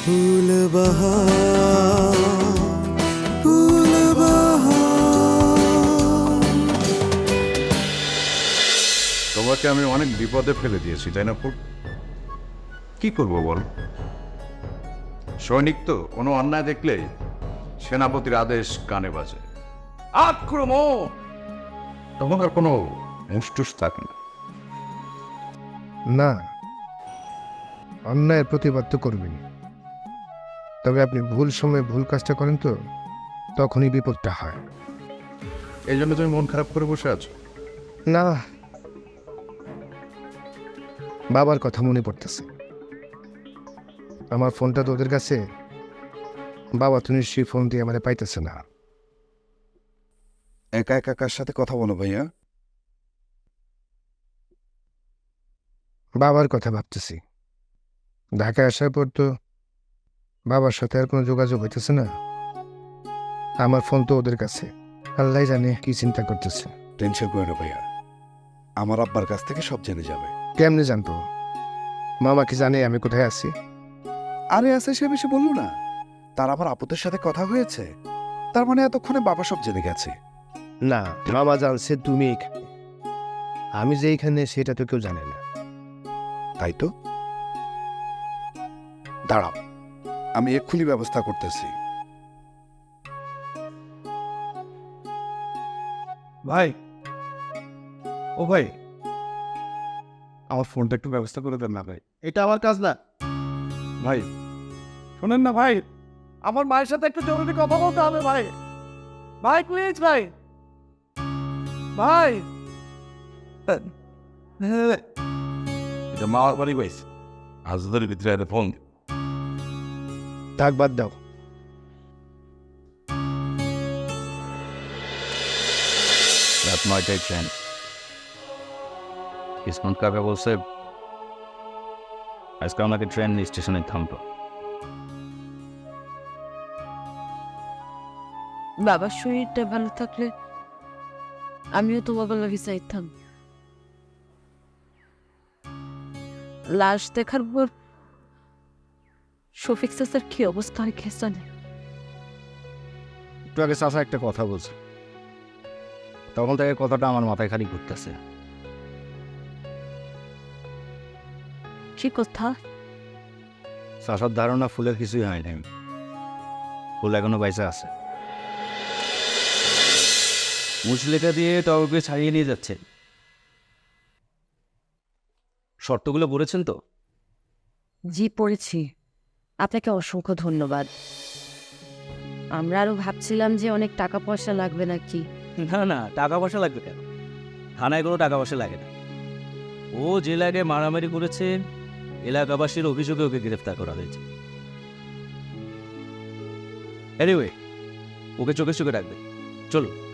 তোমাকে আমি অনেক বিপদে ফেলে দিয়েছি, তাই না ফুল? কি করব বল? সৈনিক তো, কোনো অন্যায় দেখলে সেনাপতির আদেশ কানে বাজে। আক্রমণ! আর কোনো মুষ্টুস থাকে না। না, অন্যায়ের প্রতিবাদ তো করবেন তবে আপনি ভুল সময়ে ভুল কাজটা করেন তো তখনই বিপদটা হয়। এই জন্য তুমি মন খারাপ করে বসে আছো? না। বাবার কথা মনে পড়তেছে। আমার ফোনটা তো ওদের কাছে বাবা তো নিশ্চয়ই ফোন দিয়ে আমাদের পাইতেছে না। একা একা কার সাথে কথা বলো ভাইয়া? বাবার কথা ভাবতেছি। ঢাকায় আসার পর তো বাবার সাথে আর কোনো যোগাযোগ হইতেছে না। আমার ফোন তো ওদের কাছে। আল্লাহ জানে কি চিন্তা করতেছে। টেনশন করে না ভাইয়া। আমার আব্বার কাছ থেকে সব জেনে যাবে। কেমনে জানতো মামা কি জানে আমি কোথায় আছি? আরে আছে সে বেশি বলল না। তার আমার আপুদের সাথে কথা হয়েছে। তার মানে এতক্ষণে বাবা সব জেনে গেছে। না মামা জানছে তুমি এখানে আমি যে এখানে সেটা তো কেউ জানে না। তাই তো? দাঁড়াও। আমি এক্ষুনি ব্যবস্থা করতেছি। ভাই। ও ভাই। আমার ফোনটা একটু ব্যবস্থা করে দেন না ভাই। এটা আমার কাজ না। ভাই শোনেন না ভাই। আমার মায়ের সাথে একটু জরুরি কথা বলতে হবে ভাই। ভাই প্লিজ ভাই। ভাই। এটা মা বাড়ি বাইস হাজদের ভিতরে একটা ফোন থাক বাদ দাও। রাত নয়টায় ট্রেন। কিসমত কাকা বলছে আজকে আমাকে ট্রেন স্টেশনে থামতো বাবার শরীরটা ভালো থাকলে আমিও তো তোমার বেলা চাইতাম লাশ দেখার পর শফিক চাচার কি অবস্থা কে জানে একটু আগে চাষা একটা কথা বলছে। তখন থেকে কথাটা আমার মাথায় খালি ঘুরতেছে। কি কথা? চাষার ধারণা ফুলের কিছুই হয় নাই। ফুল এখনও বাইসা আছে। মুচলেখা দিয়ে টগরকে ছাড়িয়ে নিয়ে যাচ্ছে। শর্তগুলো পড়েছেন তো? জি পড়েছি। আপনাকে অসংখ্য ধন্যবাদ। আমরা আরও ভাবছিলাম যে অনেক টাকা পয়সা লাগবে নাকি? না না টাকা পয়সা লাগবে কেন? থানায় কোনো টাকা পয়সা লাগে না। ও যে লাগে মারামারি করেছে, এলাকাবাসীর অভিযোগে ওকে গ্রেফতার করা হয়েছে। এনিওয়ে ওকে চোখে চোখে রাখবে। চলো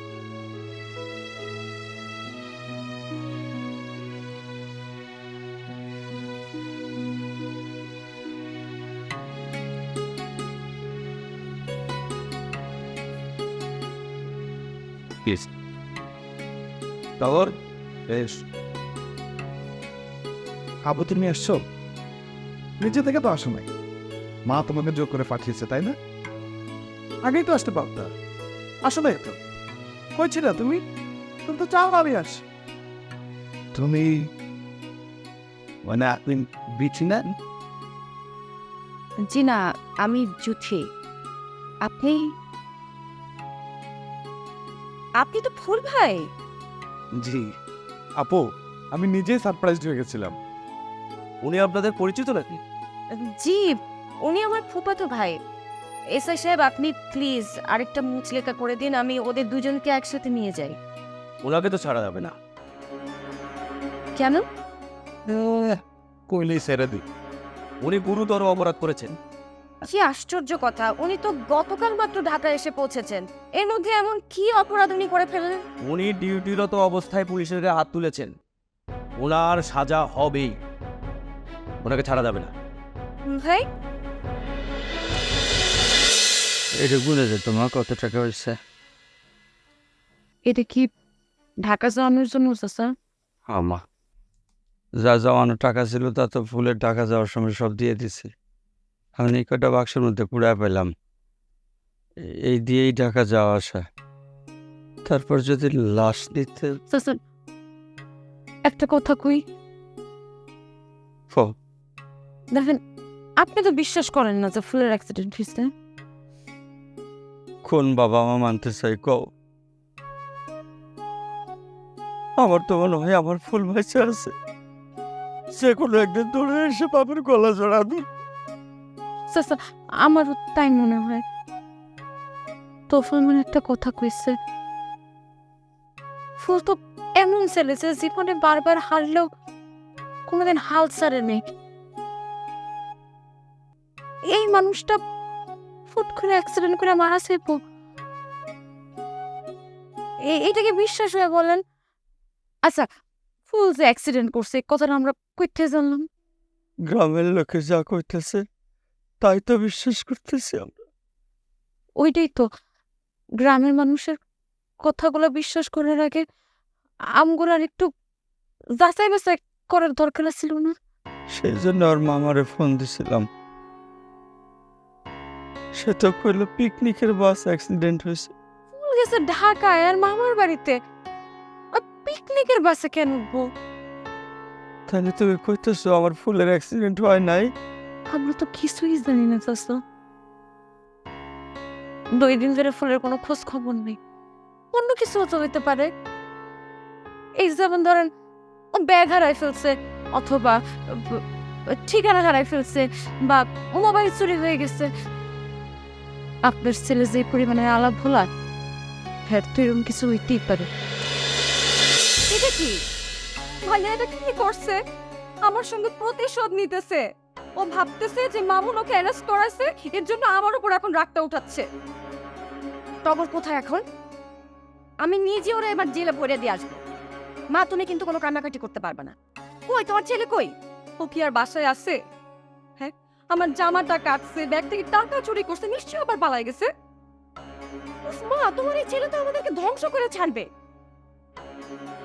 টগর বেশ। আবু তুমি আসছো? নিজে থেকে তো আসো নাই। মা তোমাকে জোর করে পাঠিয়েছে তাই না? আগেই তো আসতে পারতা। আসো নাই তো। কই ছিল তুমি? তুমি তো চাও আমি আস। তুমি মানে আপনি বিচি না? জি না আমি জুথি আপনি? আপনি তো ফুল ভাই। জি। আপু আমি নিজেই সারপ্রাইজড হয়ে গেছিলাম। উনি আপনাদের পরিচিত নাকি? জি উনি আমার ফুপাতো ভাই। এসআই সাহেব আপনি প্লিজ আরেকটা মুচলেকা করে দিন আমি ওদের দুজনকে একসাথে নিয়ে যাই। ওনাকে তো ছাড়া যাবে না। কেন? কইলেই ছেড়ে দিই। উনি গুরুতর অপরাধ করেছেন। কি আশ্চর্য কথা উনি তো গতকাল মাত্র ঢাকা এসে পৌঁছেছেন। এর মধ্যে এমন কি অপরাধ উনি করে ফেললেন? উনি ডিউটিরত অবস্থায় পুলিশের গায়ে হাত তুলেছেন। ওনার সাজা হবেই। ওনাকে ছাড়া যাবে না। ভাই? এটা বুঝেছে তোমার কত টাকা হয়েছে। এটা কি ঢাকা যাওয়ানোর জন্য স্যার আমা যা যাওয়ানো টাকা ছিল তা তো ফুলের টাকা যাওয়ার সময় সব দিয়ে দিছি। আমি কটা বাক্সের মধ্যে কুড়ায় পেলাম। এই দিয়েই ঢাকা যাওয়া আসা। তারপর যদি লাশ নিতে একটা কথা কই। ফো দেখেন আপনি তো বিশ্বাস করেন না যে ফুলের অ্যাক্সিডেন্ট হয়েছে। কোন বাবা মা মানতে চাই কও আমার তো মনে হয় আমার ফুল বেঁচে আছে। সে কোনো একদিন দৌড়ে এসে বাপের গলা জড়া দূর আমারও তাই মনে হয়। তোফান মানে একটা কথা কইছে। ফুল তো এমন ছেলে যে জীবনে বারবার হারলেও কোনোদিন হাল ছাড়ে নেই এই মানুষটা ফুট করে অ্যাক্সিডেন্ট করে মারা যাইব। এইটাকে বিশ্বাস হয়ে বলেন। আচ্ছা ফুল যে অ্যাক্সিডেন্ট করছে কথাটা আমরা কইতে জানলাম। গ্রামের লোকে যা কইতেছে তাই তো বিশ্বাস করতেছি আমরা। ওইটাই তো। গ্রামের মানুষের কথাগুলো বিশ্বাস করার আগে আমগুলো আর একটু যাচাই বাছাই করার দরকার ছিল না? সেই জন্য ওর মামারে ফোন দিছিলাম। সে তো কইল পিকনিকের বাস অ্যাক্সিডেন্ট হয়েছে। ফুল গেছে ঢাকায় আর মামার বাড়িতে। পিকনিকের বাসে কেন উঠবো? তাহলে তুমি কইতেছো আমার ফুলের অ্যাক্সিডেন্ট হয় নাই? আমরা তো কিছুই জানি না চাষা দুই দিন ধরে ফুলের কোনো খোঁজ খবর নেই। অন্য কিছু তো হইতে পারে। এই যেমন ধরেন, ও ব্যাগ হারাই ফেলছে, অথবা ঠিকানা হারাই ফেলছে, বা মোবাইল চুরি হয়ে গেছে। আপনার ছেলে যে পরিমাণে আলাপ ভোলা হ্যাঁ তো এরকম কিছু হইতেই পারে। এটা কি? ভাইয়া, এটা কি করছে? আমার সঙ্গে প্রতিশোধ নিতেছে। ও ভাবতেছে যে মামুন ওকে অ্যারেস্ট করাছে এর জন্য আমার উপর এখন রাগটা উঠাচ্ছে। টগর কোথায় এখন? আমি নিজে ওরা এবার জেলে ভরে দিয়ে আসব। মা, তুমি কিন্তু কোনো কান্নাকাটি করতে পারবে না। কই, তোমার ছেলে কই? ও কি আর বাসায় আছে? হ্যাঁ আমার জামাটা কাটছে, ব্যাগ থেকে টাকা চুরি করছে, নিশ্চয়ই আবার পালাই গেছে। মা, তোমার এই ছেলে তো আমাদেরকে ধ্বংস করে ছাড়বে।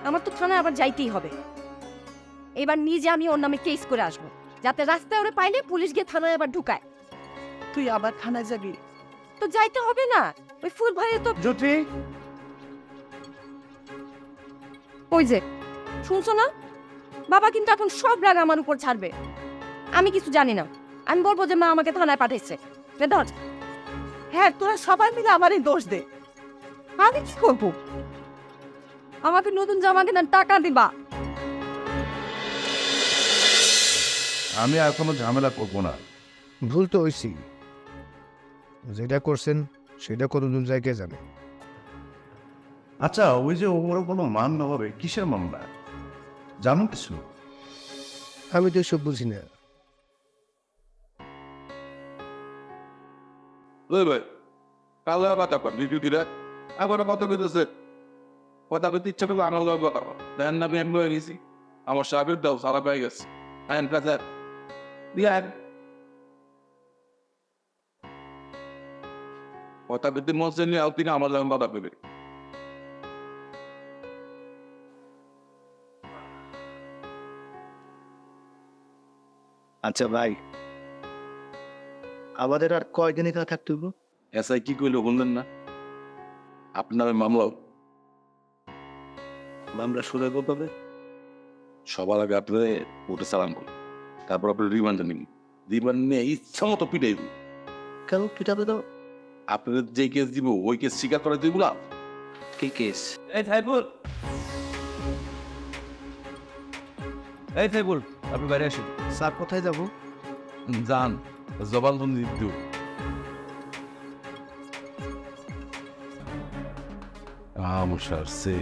আমার তো থানায় আবার যাইতেই হবে। এবার নিজে আমি ওর নামে কেস করে আসব। যাতে রাস্তায় ওরে পাইলে পুলিশ গিয়ে থানায় আবার ঢুকায়। তুই আবার থানায় যাবি? তো যাইতে হবে না। ওই ফুল ভাইয়ে তো জ্যোতি? ওই যে শুনছো না? বাবা কিন্তু এখন সব রাগ আমার উপর ছাড়বে। আমি কিছু জানি না। আমি বলব যে মা আমাকে থানায় পাঠাইছে। বেদর। হ্যাঁ তোরা সবাই মিলে আমারই দোষ দে। আমি কি করব? আমাকে নতুন জামা কেনার টাকা দিবা। আমি আর কোনো ঝামেলা করব না। ভুল তো হয়েছি যেটা করছেন সেটা কতজন জায়গায় জানে। আচ্ছা ওই যে ওর কোনো মান না হবে কিসের মামলা জানো কিছু। আমি তো এসব বুঝি না। কালো কথা কর আবার ইচ্ছা করলে আমার কথা না আমি এমনি গেছি। আমার সাহেবের দাও সারা পেয়ে গেছে। কথা কইতে মন চেয়ে নিয়ে আউতিনে আমার লগে কথা কইবে আচ্ছা ভাই। আমাদের আর কয়দিন এখানে থাকতে হইব? এসআই কি কইলো বললেন না? আপনার মামলাও। আমরা শুনে পাবে সবার আগে আপনি ওটা সালাম করুন তারপর আপনি রিমান্ডে নিন রিমান্ড নিয়ে ইচ্ছা মতো পিটাইব কেন পিটাবে তো? আপনাদের যে কেস দিব ওই কেস স্বীকার করে দিব না কি কেস এই থাইবুল এই থাইবুল আপনি বাইরে আসুন। স্যার কোথায় যাব? জান জবানবন্দি দিও আমসার সে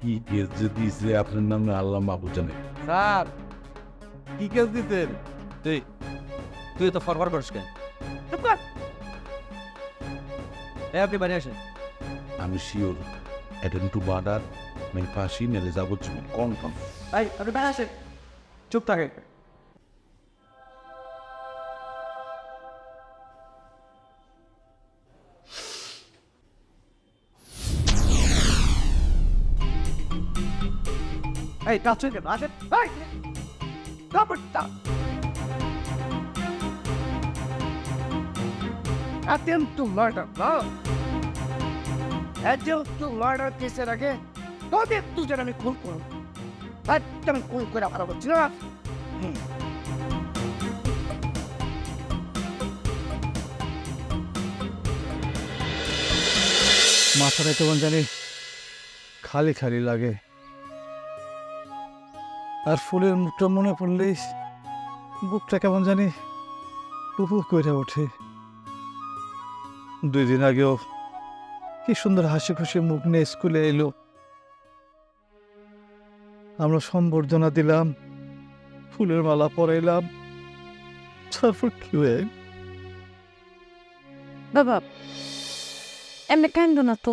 কি কেস যে দিয়েছে আপনার নামে আল্লাহ মাহবু জানে। স্যার কি কেস দিতেন? তুই তুই তো ফরওয়ার্ড করিস কেন? চুপ কর। এই আপনি বাইরে আসেন। আমি শিওর অ্যাটেন্ড টু মার্ডার মেন ফাঁসি নেলে যাবজ্জীবন কনফার্ম ভাই আপনি বাইরে আসেন। চুপ থাকে এই কাছে কেন আসেন। তা- attempt to murder, no? Attempt to murder কেসের আগে তোদের দুজন আমি খুন করব একদম খুন করে ভালো করছি না মাথাটা কেমন জানি খালি খালি লাগে। আর ফুলের মুখটা মনে পড়লেই বুকটা কেমন জানি উপু করে ওঠে। দুই দিন আগেও কি সুন্দর হাসি খুশি মুখ নিয়ে স্কুলে এলো। আমরা সম্বর্ধনা দিলাম, ফুলের মালা পরাইলাম। তারপর কি হয়ে বাবা, এমনি কান্দ না তো?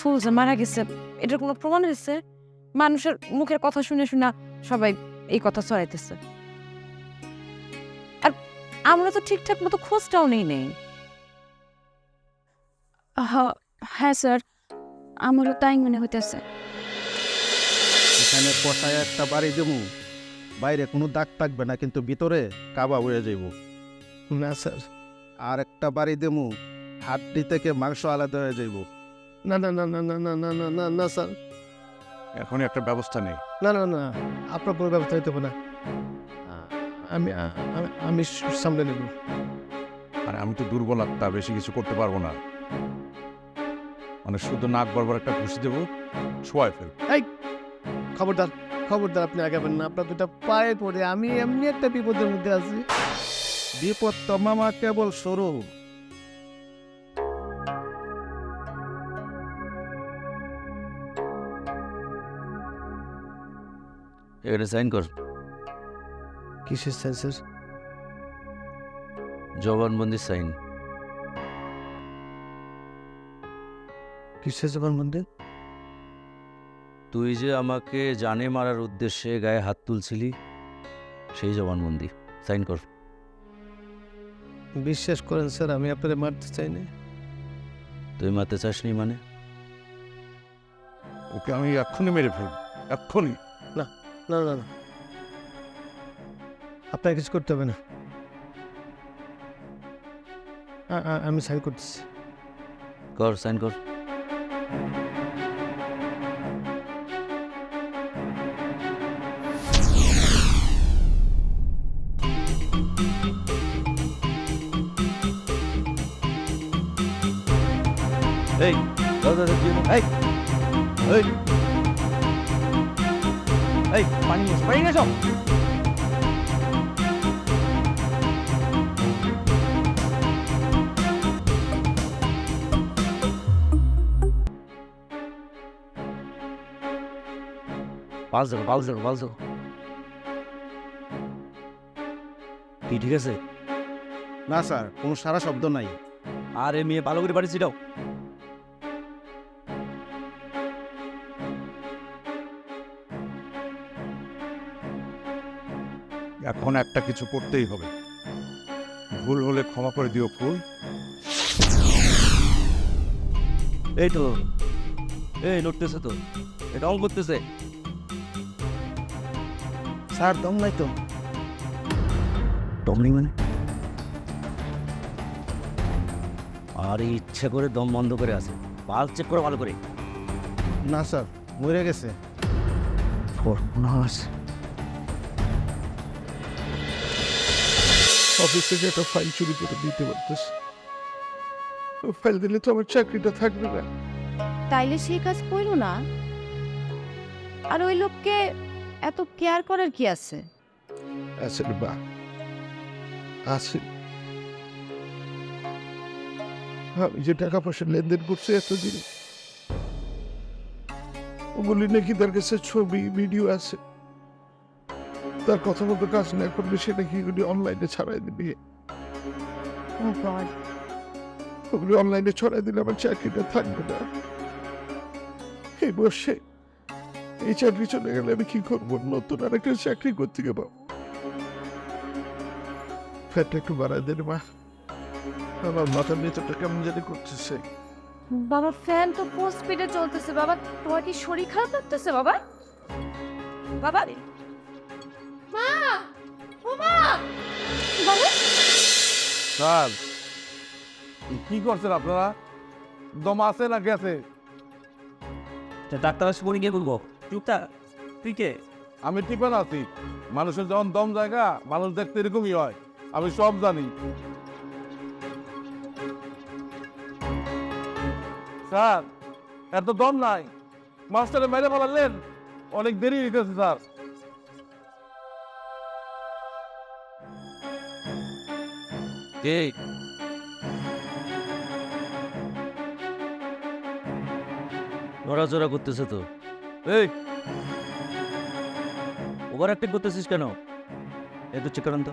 ফুল মারা গেছে এটার কোনো প্রমাণ হয়েছে? মানুষের মুখের কথা শুনে শুনে সবাই এই কথা ছড়াইতেছে। আর আমরা তো ঠিকঠাক মতো খোঁজটাও নেই নেই। হ্যাঁ স্যার আমারও তাই মনে হইতেছে। এখানে কষায় একটা বাড়ি দেবো বাইরে কোনো দাগ থাকবে না কিন্তু ভিতরে কাবা হয়ে যাইব। না স্যার। আর একটা বাড়ি দেবো হাড্ডি থেকে মাংস আলাদা হয়ে যাইব। না না না না না না না না না না স্যার এখনই একটা ব্যবস্থা নেই না না না আপনার কোনো ব্যবস্থা হইতে হবে না আমি আমি- আমি সামলে নেব আর আমি তো দুর্বল আত্মা বেশি কিছু করতে পারব না মানে শুধু নাক বরাবর একটা ঘুষি দেবো ছোঁয়ায় ফেল এই খবরদার খবরদার আপনি আগাবেন না আপনার দুটা পায়ে পড়ে আমি এমনি একটা বিপদের মধ্যে আছি বিপদ তো মামা কেবল সরু এখানে সাইন কর। কিসের স্যার জবানবন্দি সাইন কিসের জবান মন্দির তুই যে আমাকে জানে মারার উদ্দেশ্যে গায়ে হাত তুলছিলি সেই জবানবন্দি। সাইন কর। বিশ্বাস করেন স্যার আমি আপনাদের মারতে চাই না তুই মারতে চাসনি মানে? ওকে আমি এক্ষুনি মেরে ফেলব এক্ষুনি। না না না আপনার কিছু করতে হবে না। আমি সাইন করতেছি। কর সাইন কর। এই দাও। এই এই। এই পানি নিয়ে পানি নিয়ে কি ঠিক আছে? না স্যার কোনো সারা শব্দ নাই। আরে মেয়ে ভালো করে বাড়ি ছিটাও। এখন একটা কিছু করতেই হবে। ভুল হলে ক্ষমা করে দিও ফুল। এই তো। এই লড়তেছে তো। এটা অন করতেছে। স্যার দম নাই তো। দম নেই মানে? আর ইচ্ছে করে দম বন্ধ করে আছে। পাল চেক করে ভালো করে। না স্যার মরে গেছে। সর্বনাশ অফিস থেকে একটা ফাইল চুরি করে দিতে পারতেছে। ফাইল দিলে তো আমার চাকরিটা থাকবে না। তাইলে সেই কাজ করল না। আর ওই লোককে এত কেয়ার করার কি আছে? আছে বা আছে আমি যে টাকা পয়সা লেনদেন করছি এতদিন ওগুলি নাকি তার কাছে ছবি ভিডিও আছে। তার কথা মতো কাজ না করলে সে নাকি এগুলি অনলাইনে ছাড়াই দিবি? ও গড ওগুলি অনলাইনে ছড়াই দিলে আমার চাকরিটা থাকবে না। এই বসে এই চাকরি চলে গেলে আমি কি করব? নতুন আর একটা চাকরি করতে গেবো। ফ্যাটটা একটু বাড়াই দেন মা। আমার মাথার ভেতরটা কেমন জানি করতেছে। বাবা ফ্যান তো ফুল স্পিডে চলতেছে। বাবা তোমার কি শরীর খারাপ লাগতেছে বাবা? বাবা মা! ও মা! স্যার কি করছেন আপনারা? দম আছে না গেছে? ডাক্তার আসব গিয়ে বলব? চুপটা তুই কে? আমি টিপেন আছি। মানুষের যখন দম জায়গা মানুষ দেখতে এরকমই হয়। আমি সব জানি। স্যার এত দম নাই। মাস্টারে মেরে ফেলালেন। অনেক দেরি হইতেছে স্যার। কে নড়াচড়া করতেছে তো। এই! ওভার অ্যাক্টিং করতেছিস কেন? একটু চেক করেন তো।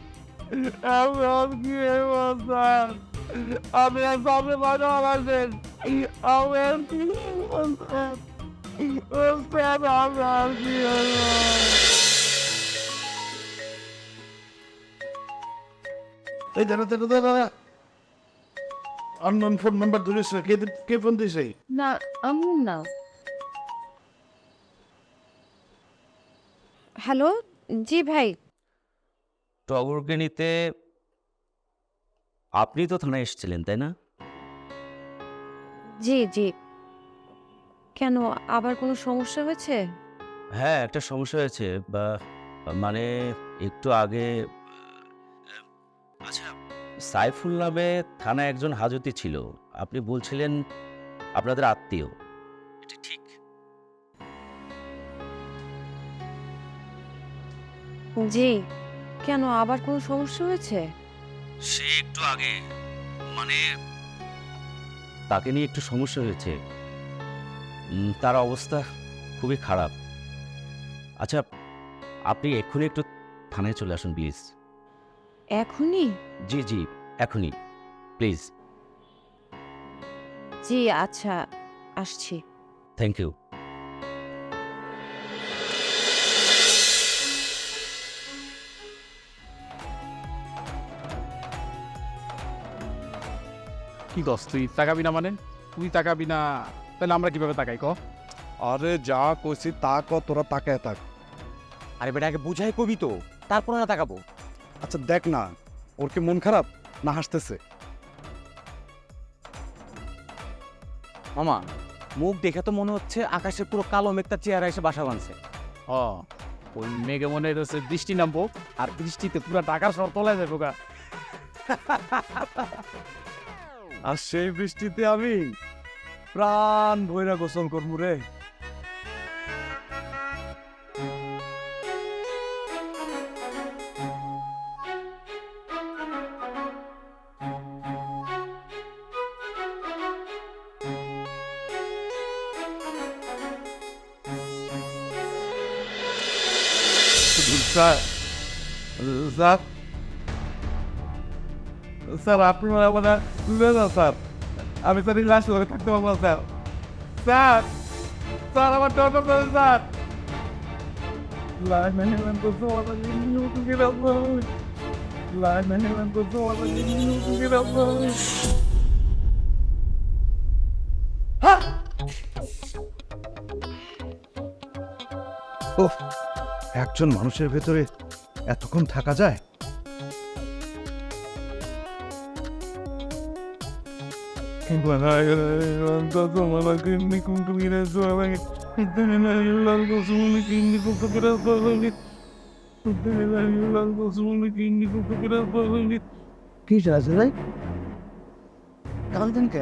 আমি সবে ভালো আছেন এই দাঁড়া দাঁড়া দাঁড়া আননোন ফোন নাম্বার ধরেছে কে কে ফোন দিয়েছে না আমি না হ্যালো জি ভাই নিতে আপনি তো থানায় এসেছিলেন তাই না? জি জি। কেন আবার কোনো সমস্যা হয়েছে? হ্যাঁ একটা সমস্যা হয়েছে। বা মানে একটু আগে আচ্ছা সাইফুল নামে থানায় একজন হাজতি ছিল। আপনি বলছিলেন আপনাদের আত্মীয়। এটা ঠিক? জি। কেন? আবার কোনো সমস্যা হয়েছে? সে একটু আগে মানে তাকে নিয়ে একটু সমস্যা হয়েছে। উম, তার অবস্থা খুবই খারাপ। আচ্ছা আপনি এক্ষুনি একটু থানায় চলে আসুন প্লিজ। এখনই? জি জি এখনই প্লিজ। জি আচ্ছা আসছি। Thank you. কি দশ তুই তাকাবি না মানে? তুই তাকাবি না তাহলে আমরা কীভাবে তাকাই ক? আরে যা কইছি তা ক তোরা তাকায় তাক আরে বেটা আগে বুঝাই কবি তো তারপর না তাকাবো। আচ্ছা দেখ না ওর কি মন খারাপ না হাসতেছে? মামা মুখ দেখে তো মনে হচ্ছে আকাশের পুরো কালো মেঘটা চেয়ারে এসে বাসা বাঁধছে। ও ওই মেঘে মনে হচ্ছে বৃষ্টি নামবো আর বৃষ্টিতে পুরো টাকার সর তোলা যাবে গা। আর সেই বৃষ্টিতে আমি প্রাণ ভৈরা গোসল করব রে। স্যার স্যার স্যার আপনারা আমাদের তুলে না স্যার। আমি স্যার লাশ ধরে থাকতে পারব না, স্যার। স্যার স্যার আমার টোটো করে স্যার। মেনে মেনে তুমি রাখব ওহ একজন মানুষের ভেতরে এতক্ষণ থাকা যায়? কি আছে ভাই কালদিন কে